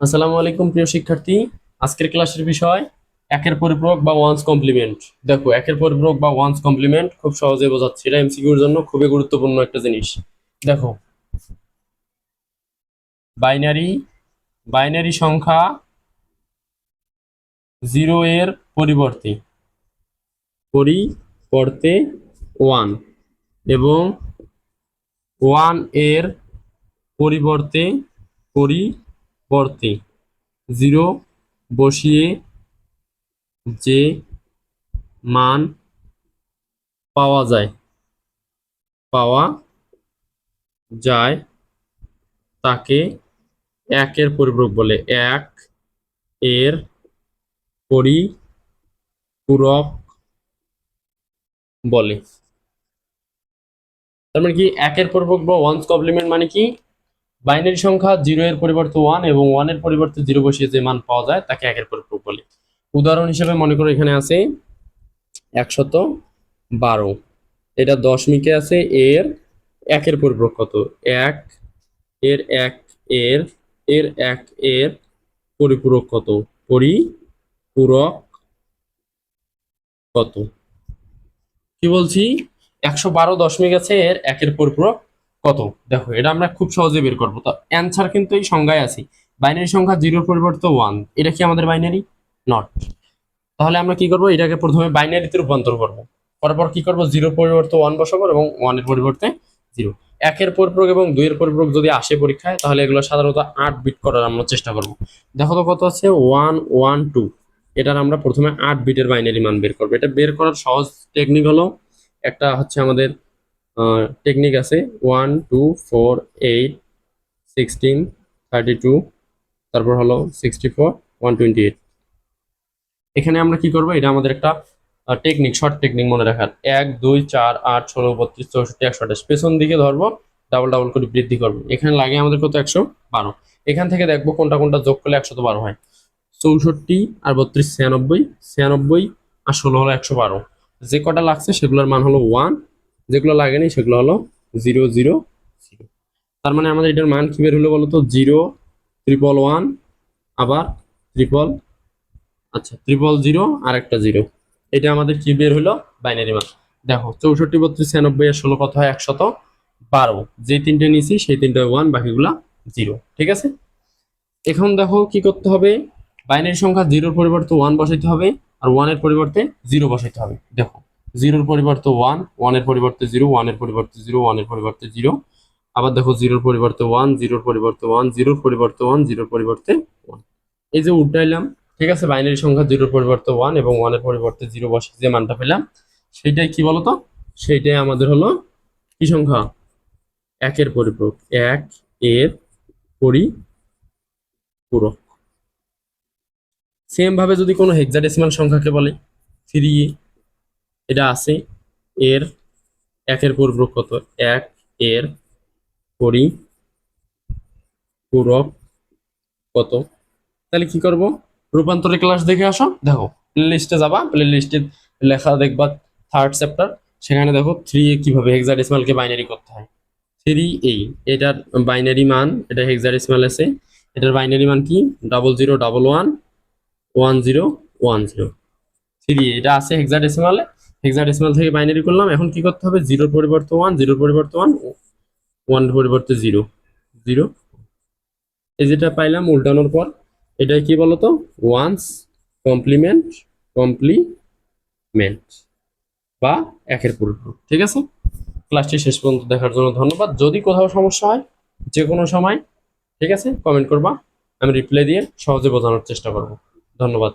আসসালামু আলাইকুম, প্রিয় শিক্ষার্থী। আজকের ক্লাসের বিষয়, একের পরিপূরক বা ওয়ান্স কমপ্লিমেন্ট দেখো, একের পরিপূরক বা ওয়ান্স কমপ্লিমেন্ট খুব সহজে বোঝাচ্ছি। এটা এমসিকিউর জন্য খুবই গুরুত্বপূর্ণ একটা জিনিস। দেখো বাইনারি বাইনারি সংখ্যা জিরো এর পরিবর্তে পরিবর্তে ওয়ান এবং ওয়ানের পরিবর্তে পরিবর্তে জিরো বসিয়ে যে মান পাওয়া যায় পাওয়া যায় তাকে একের পরিপূরক বলে এক এর পরিপূরক বলে। তার মানে কি একের পরিপূরক বা ওয়ান্স কমপ্লিমেন্ট মানে কি? বাইনারি সংখ্যা জিরো এর পরিবর্তে ওয়ান এবং ওয়ানের পরিবর্তে জিরো বসিয়ে যে মান পাওয়া যায়, তাকে একের পরিপূরক বলে। উদাহরণ হিসেবে মনে করো এখানে আছে একশত বারো। এটা দশমিকে আছে, এর একের পরিপূরক কত? এক, এর এক, এর এর এক, এর পরিপূরক কত? পরিপূরক কত? কি বলছি? একশো বারো দশমিক আছে, এর একের পরিপূরক কত? দেখো, এটা আমরা খুব সহজে বের করব। তো অ্যান্সার কিন্তু এই সংজ্ঞায় আছে। বাইনারি সংখ্যা জিরোর পরিবর্তে ওয়ান এটা কি আমাদের বাইনারি নট তাহলে আমরা কি করব? এটাকে প্রথমে বাইনারিতে রূপান্তর করব। করার পর কি করব? জিরোর পরিবর্তে ওয়ান বসাবো এবং ওয়ানের পরিবর্তে জিরো একের পরিপূরক এবং দুইয়ের পরিপূরক যদি আসে পরীক্ষায়, তাহলে এগুলো সাধারণত আট বিট করার আমরা চেষ্টা করব। দেখো তো কত আছে? ওয়ান ওয়ান টু এটার আমরা প্রথমে আট বিটের বাইনারি মান বের করব। এটা বের করার সহজ টেকনিক হলো একটা হচ্ছে আমাদের টেকনিক আছে one two four eight sixteen thirty two তারপর হলো sixty four one twenty eight এখানে আমরা কি করব? এটা আমাদের একটা টেকনিক শর্ট টেকনিক মনে রাখার। এক, দুই, চার, আট, ষোলো, বত্রিশ, চৌষট্টি, একশো আঠাশ। পেছন দিকে ধরবো ডাবল ডাবল করে বৃদ্ধি করব। এখানে লাগে আমাদের কত? একশো বারো। এখান থেকে দেখব কোনটা কোনটা যোগ করলে একশো বারো হয়। চৌষট্টি আর বত্রিশ ছিয়ানব্বই ছিয়ানব্বই আর ষোলো হলো একশো বারো। যে কটা লাগছে সেগুলোর মান হলো ওয়ান যেগুলো লাগেনি সেগুলো হলো জিরো জিরো জিরো। তার মানে আমাদের এটার মান কি বের হলো বলতো জিরো ট্রিপল ওয়ান আবার ট্রিপল আচ্ছা ট্রিপল জিরো আর একটা জিরো এটা আমাদের কি বের হলো? বাইনারি মান। দেখো, চৌষট্টি, বত্রিশ, ছিয়ানব্বই আর ষোলো কত হয়? একশত বারো। যে তিনটে নিয়েছি সেই তিনটে ওয়ান বাকিগুলা জিরো ঠিক আছে? এখন দেখো কি করতে হবে? বাইনারি সংখ্যা জিরোর পরিবর্তে ওয়ান বসাইতে হবে, আর ওয়ানের পরিবর্তে জিরো বসাইতে হবে। দেখো জিরোর পরিবর্তে ওয়ান ওয়ানের পরিবর্তে জিরো ওয়ানের পরিবর্তে জিরো ওয়ানের পরিবর্তে জিরো আবার দেখো জিরোর পরিবর্তে ওয়ান জিরোর পরিবর্তে ওয়ান জিরোর পরিবর্তে ওয়ান জিরোর পরিবর্তে ওয়ান এই যে উল্টাইলাম, ঠিক আছে বাইনারি সংখ্যা জিরোর পরিবর্তে ওয়ান এবং ওয়ানের পরিবর্তে জিরো বসে যে মানটা পেলাম, সেইটাই কি বলতো? সেইটাই আমাদের হলো কি সংখ্যা? একের পরিপূরক এক এর পরিপূরক সেম ভাবে যদি কোনো হেক্সাডেসিমাল সংখ্যাকে বলে থ্রি এটা আছে এর একের পরিপূরক কত? এক, এর পরিপূরক কত? তাহলে কি করব? রূপান্তরের ক্লাস দেখে আসো। দেখো প্লে লিস্টে যাবা প্লে লিস্টে লেখা দেখবা থার্ড চ্যাপ্টার সেখানে দেখো থ্রি এ কীভাবে হেক্সাডেসিমালকে বাইনারি করতে হয়। থ্রি এই এটার বাইনারি মান, এটা হেক্সাডেসিমাল আছে। এটার বাইনারি মান কি? Double zero double one one zero one zero three এটা আছে হেক্সাডেসিমালে হেক্সাডেসিমাল থেকে বাইনারি করলাম। এখন কি করতে হবে? জিরোর পরিবর্তে ওয়ান জিরোর পরিবর্তে ওয়ান ওয়ান পরিবর্তে জিরো জিরো এই যেটা পাইলাম উল্টানোর পর এটা কি বলতো? ওয়ান্স কমপ্লিমেন্ট কমপ্লিমেন্ট বা একের পরিপূরক ঠিক আছে? ক্লাসটি শেষ পর্যন্ত দেখার জন্য ধন্যবাদ। যদি কোথাও সমস্যা হয়, যে কোনো সময়, ঠিক আছে? কমেন্ট করবা। আমি রিপ্লাই দিয়ে সহজে বোঝানোর চেষ্টা করব। ধন্যবাদ।